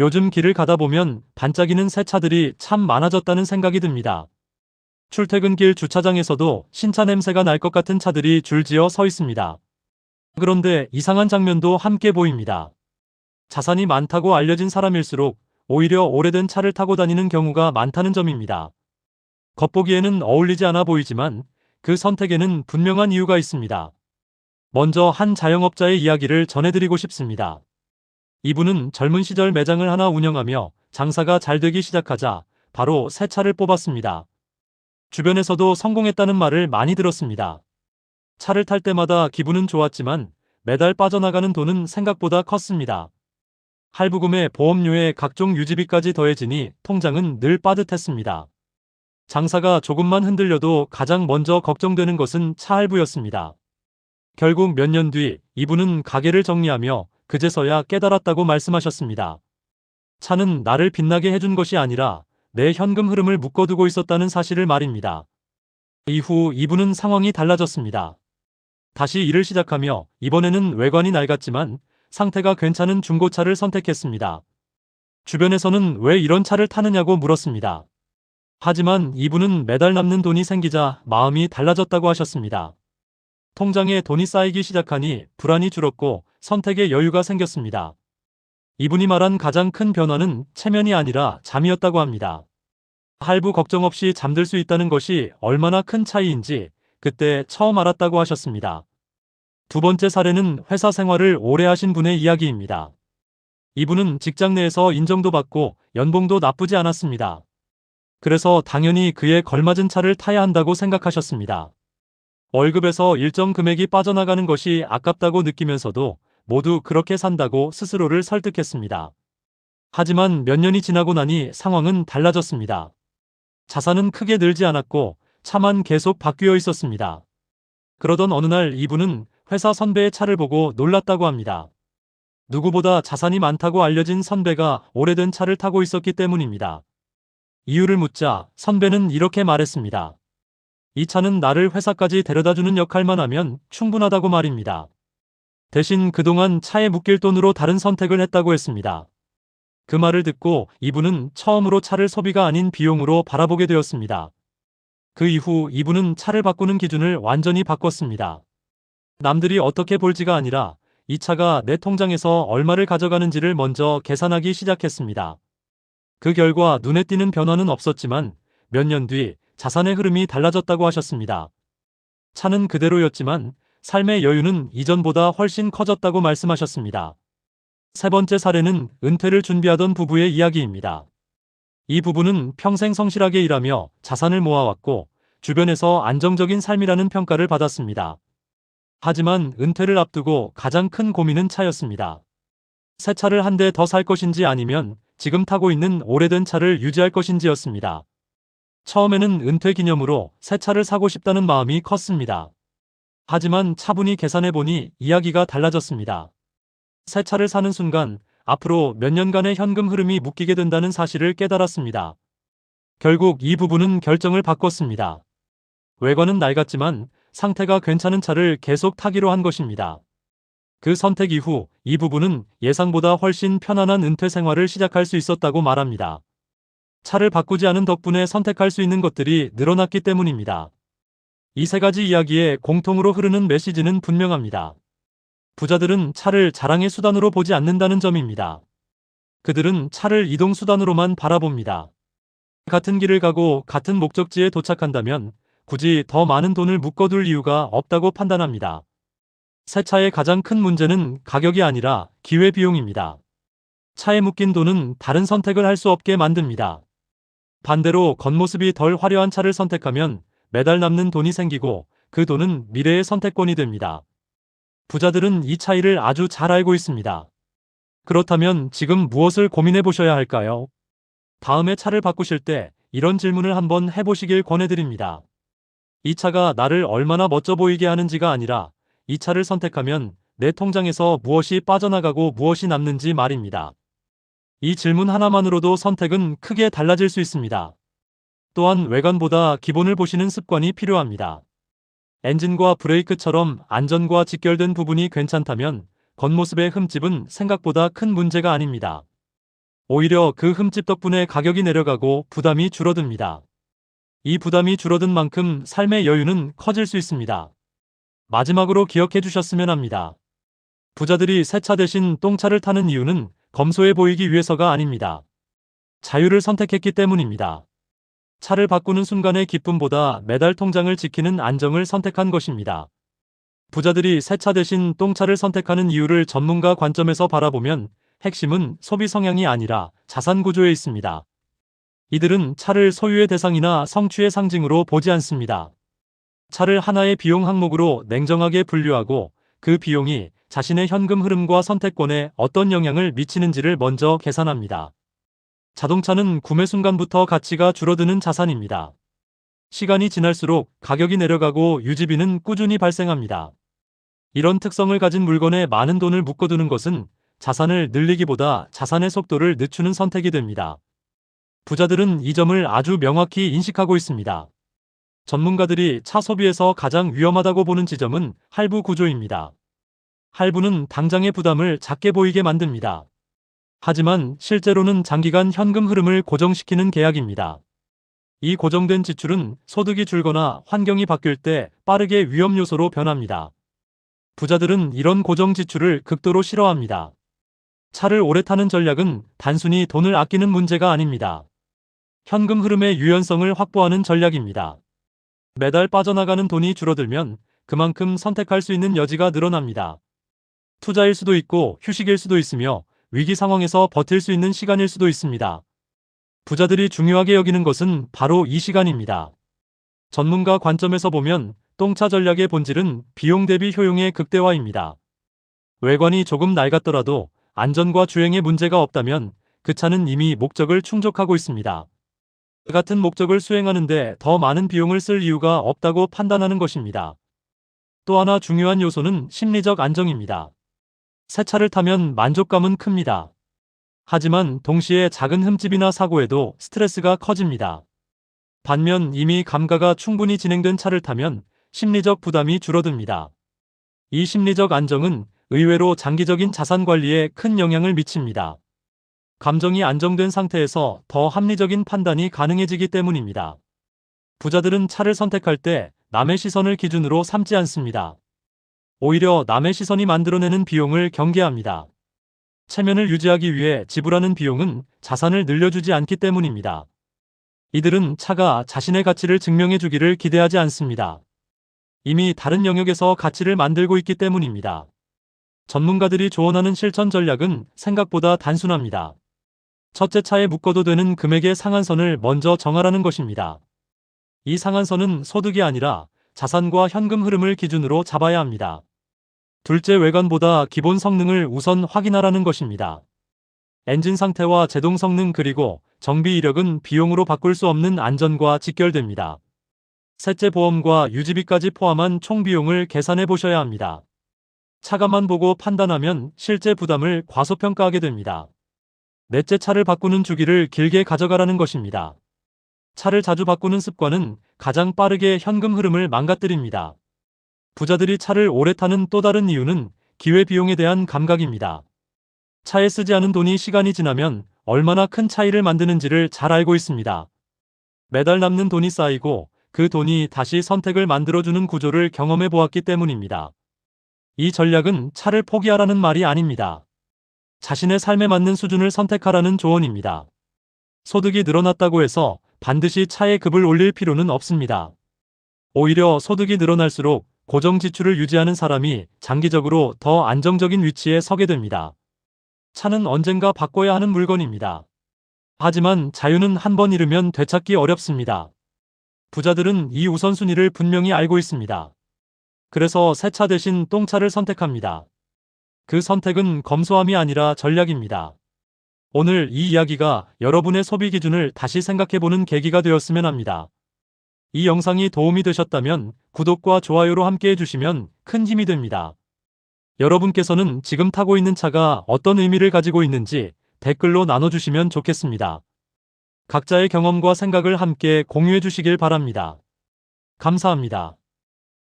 요즘 길을 가다 보면 반짝이는 새 차들이 참 많아졌다는 생각이 듭니다. 출퇴근길 주차장에서도 신차 냄새가 날 것 같은 차들이 줄지어 서 있습니다. 그런데 이상한 장면도 함께 보입니다. 자산이 많다고 알려진 사람일수록 오히려 오래된 차를 타고 다니는 경우가 많다는 점입니다. 겉보기에는 어울리지 않아 보이지만 그 선택에는 분명한 이유가 있습니다. 먼저 한 자영업자의 이야기를 전해드리고 싶습니다. 이분은 젊은 시절 매장을 하나 운영하며 장사가 잘 되기 시작하자 바로 새 차를 뽑았습니다. 주변에서도 성공했다는 말을 많이 들었습니다. 차를 탈 때마다 기분은 좋았지만 매달 빠져나가는 돈은 생각보다 컸습니다. 할부금에 보험료에 각종 유지비까지 더해지니 통장은 늘 빠듯했습니다. 장사가 조금만 흔들려도 가장 먼저 걱정되는 것은 차 할부였습니다. 결국 몇 년 뒤 이분은 가게를 정리하며 그제서야 깨달았다고 말씀하셨습니다. 차는 나를 빛나게 해준 것이 아니라 내 현금 흐름을 묶어두고 있었다는 사실을 말입니다. 이후 이분은 상황이 달라졌습니다. 다시 일을 시작하며 이번에는 외관이 낡았지만 상태가 괜찮은 중고차를 선택했습니다. 주변에서는 왜 이런 차를 타느냐고 물었습니다. 하지만 이분은 매달 남는 돈이 생기자 마음이 달라졌다고 하셨습니다. 통장에 돈이 쌓이기 시작하니 불안이 줄었고 선택의 여유가 생겼습니다. 이분이 말한 가장 큰 변화는 체면이 아니라 잠이었다고 합니다. 할부 걱정 없이 잠들 수 있다는 것이 얼마나 큰 차이인지 그때 처음 알았다고 하셨습니다. 두 번째 사례는 회사 생활을 오래 하신 분의 이야기입니다. 이분은 직장 내에서 인정도 받고 연봉도 나쁘지 않았습니다. 그래서 당연히 그에 걸맞은 차를 타야 한다고 생각하셨습니다. 월급에서 일정 금액이 빠져나가는 것이 아깝다고 느끼면서도 모두 그렇게 산다고 스스로를 설득했습니다. 하지만 몇 년이 지나고 나니 상황은 달라졌습니다. 자산은 크게 늘지 않았고 차만 계속 바뀌어 있었습니다. 그러던 어느 날 이분은 회사 선배의 차를 보고 놀랐다고 합니다. 누구보다 자산이 많다고 알려진 선배가 오래된 차를 타고 있었기 때문입니다. 이유를 묻자 선배는 이렇게 말했습니다. 이 차는 나를 회사까지 데려다주는 역할만 하면 충분하다고 말입니다. 대신 그동안 차에 묶일 돈으로 다른 선택을 했다고 했습니다. 그 말을 듣고 이분은 처음으로 차를 소비가 아닌 비용으로 바라보게 되었습니다. 그 이후 이분은 차를 바꾸는 기준을 완전히 바꿨습니다. 남들이 어떻게 볼지가 아니라 이 차가 내 통장에서 얼마를 가져가는지를 먼저 계산하기 시작했습니다. 그 결과 눈에 띄는 변화는 없었지만 몇 년 뒤 자산의 흐름이 달라졌다고 하셨습니다. 차는 그대로였지만 삶의 여유는 이전보다 훨씬 커졌다고 말씀하셨습니다. 세 번째 사례는 은퇴를 준비하던 부부의 이야기입니다. 이 부부는 평생 성실하게 일하며 자산을 모아왔고 주변에서 안정적인 삶이라는 평가를 받았습니다. 하지만 은퇴를 앞두고 가장 큰 고민은 차였습니다. 새 차를 한 대 더 살 것인지 아니면 지금 타고 있는 오래된 차를 유지할 것인지였습니다. 처음에는 은퇴 기념으로 새 차를 사고 싶다는 마음이 컸습니다. 하지만 차분히 계산해보니 이야기가 달라졌습니다. 새 차를 사는 순간 앞으로 몇 년간의 현금 흐름이 묶이게 된다는 사실을 깨달았습니다. 결국 이 부분은 결정을 바꿨습니다. 외관은 낡았지만 상태가 괜찮은 차를 계속 타기로 한 것입니다. 그 선택 이후 이 부분은 예상보다 훨씬 편안한 은퇴 생활을 시작할 수 있었다고 말합니다. 차를 바꾸지 않은 덕분에 선택할 수 있는 것들이 늘어났기 때문입니다. 이 세 가지 이야기에 공통으로 흐르는 메시지는 분명합니다. 부자들은 차를 자랑의 수단으로 보지 않는다는 점입니다. 그들은 차를 이동 수단으로만 바라봅니다. 같은 길을 가고 같은 목적지에 도착한다면 굳이 더 많은 돈을 묶어둘 이유가 없다고 판단합니다. 새 차의 가장 큰 문제는 가격이 아니라 기회비용입니다. 차에 묶인 돈은 다른 선택을 할 수 없게 만듭니다. 반대로 겉모습이 덜 화려한 차를 선택하면 매달 남는 돈이 생기고 그 돈은 미래의 선택권이 됩니다. 부자들은 이 차이를 아주 잘 알고 있습니다. 그렇다면 지금 무엇을 고민해 보셔야 할까요? 다음에 차를 바꾸실 때 이런 질문을 한번 해보시길 권해드립니다. 이 차가 나를 얼마나 멋져 보이게 하는지가 아니라 이 차를 선택하면 내 통장에서 무엇이 빠져나가고 무엇이 남는지 말입니다. 이 질문 하나만으로도 선택은 크게 달라질 수 있습니다. 또한 외관보다 기본을 보시는 습관이 필요합니다. 엔진과 브레이크처럼 안전과 직결된 부분이 괜찮다면 겉모습의 흠집은 생각보다 큰 문제가 아닙니다. 오히려 그 흠집 덕분에 가격이 내려가고 부담이 줄어듭니다. 이 부담이 줄어든 만큼 삶의 여유는 커질 수 있습니다. 마지막으로 기억해 주셨으면 합니다. 부자들이 새 차 대신 똥차를 타는 이유는 검소해 보이기 위해서가 아닙니다. 자유를 선택했기 때문입니다. 차를 바꾸는 순간의 기쁨보다 매달 통장을 지키는 안정을 선택한 것입니다. 부자들이 새 차 대신 똥차를 선택하는 이유를 전문가 관점에서 바라보면 핵심은 소비 성향이 아니라 자산 구조에 있습니다. 이들은 차를 소유의 대상이나 성취의 상징으로 보지 않습니다. 차를 하나의 비용 항목으로 냉정하게 분류하고 그 비용이 자신의 현금 흐름과 선택권에 어떤 영향을 미치는지를 먼저 계산합니다. 자동차는 구매 순간부터 가치가 줄어드는 자산입니다. 시간이 지날수록 가격이 내려가고 유지비는 꾸준히 발생합니다. 이런 특성을 가진 물건에 많은 돈을 묶어두는 것은 자산을 늘리기보다 자산의 속도를 늦추는 선택이 됩니다. 부자들은 이 점을 아주 명확히 인식하고 있습니다. 전문가들이 차 소비에서 가장 위험하다고 보는 지점은 할부 구조입니다. 할부는 당장의 부담을 작게 보이게 만듭니다. 하지만 실제로는 장기간 현금 흐름을 고정시키는 계약입니다. 이 고정된 지출은 소득이 줄거나 환경이 바뀔 때 빠르게 위험 요소로 변합니다. 부자들은 이런 고정 지출을 극도로 싫어합니다. 차를 오래 타는 전략은 단순히 돈을 아끼는 문제가 아닙니다. 현금 흐름의 유연성을 확보하는 전략입니다. 매달 빠져나가는 돈이 줄어들면 그만큼 선택할 수 있는 여지가 늘어납니다. 투자일 수도 있고 휴식일 수도 있으며 위기 상황에서 버틸 수 있는 시간일 수도 있습니다. 부자들이 중요하게 여기는 것은 바로 이 시간입니다. 전문가 관점에서 보면 똥차 전략의 본질은 비용 대비 효용의 극대화입니다. 외관이 조금 낡았더라도 안전과 주행에 문제가 없다면 그 차는 이미 목적을 충족하고 있습니다. 같은 목적을 수행하는데 더 많은 비용을 쓸 이유가 없다고 판단하는 것입니다. 또 하나 중요한 요소는 심리적 안정입니다. 새 차를 타면 만족감은 큽니다. 하지만 동시에 작은 흠집이나 사고에도 스트레스가 커집니다. 반면 이미 감가가 충분히 진행된 차를 타면 심리적 부담이 줄어듭니다. 이 심리적 안정은 의외로 장기적인 자산 관리에 큰 영향을 미칩니다. 감정이 안정된 상태에서 더 합리적인 판단이 가능해지기 때문입니다. 부자들은 차를 선택할 때 남의 시선을 기준으로 삼지 않습니다. 오히려 남의 시선이 만들어내는 비용을 경계합니다. 체면을 유지하기 위해 지불하는 비용은 자산을 늘려주지 않기 때문입니다. 이들은 차가 자신의 가치를 증명해 주기를 기대하지 않습니다. 이미 다른 영역에서 가치를 만들고 있기 때문입니다. 전문가들이 조언하는 실천 전략은 생각보다 단순합니다. 첫째 차에 묶어도 되는 금액의 상한선을 먼저 정하라는 것입니다. 이 상한선은 소득이 아니라 자산과 현금 흐름을 기준으로 잡아야 합니다. 둘째 외관보다 기본 성능을 우선 확인하라는 것입니다. 엔진 상태와 제동 성능 그리고 정비 이력은 비용으로 바꿀 수 없는 안전과 직결됩니다. 셋째 보험과 유지비까지 포함한 총 비용을 계산해 보셔야 합니다. 차가만 보고 판단하면 실제 부담을 과소평가하게 됩니다. 넷째 차를 바꾸는 주기를 길게 가져가라는 것입니다. 차를 자주 바꾸는 습관은 가장 빠르게 현금 흐름을 망가뜨립니다. 부자들이 차를 오래 타는 또 다른 이유는 기회 비용에 대한 감각입니다. 차에 쓰지 않은 돈이 시간이 지나면 얼마나 큰 차이를 만드는지를 잘 알고 있습니다. 매달 남는 돈이 쌓이고 그 돈이 다시 선택을 만들어주는 구조를 경험해 보았기 때문입니다. 이 전략은 차를 포기하라는 말이 아닙니다. 자신의 삶에 맞는 수준을 선택하라는 조언입니다. 소득이 늘어났다고 해서 반드시 차의 급을 올릴 필요는 없습니다. 오히려 소득이 늘어날수록 고정 지출을 유지하는 사람이 장기적으로 더 안정적인 위치에 서게 됩니다. 차는 언젠가 바꿔야 하는 물건입니다. 하지만 자유는 한 번 잃으면 되찾기 어렵습니다. 부자들은 이 우선순위를 분명히 알고 있습니다. 그래서 새 차 대신 똥차를 선택합니다. 그 선택은 검소함이 아니라 전략입니다. 오늘 이 이야기가 여러분의 소비 기준을 다시 생각해보는 계기가 되었으면 합니다. 이 영상이 도움이 되셨다면 구독과 좋아요로 함께 해주시면 큰 힘이 됩니다. 여러분께서는 지금 타고 있는 차가 어떤 의미를 가지고 있는지 댓글로 나눠주시면 좋겠습니다. 각자의 경험과 생각을 함께 공유해 주시길 바랍니다. 감사합니다.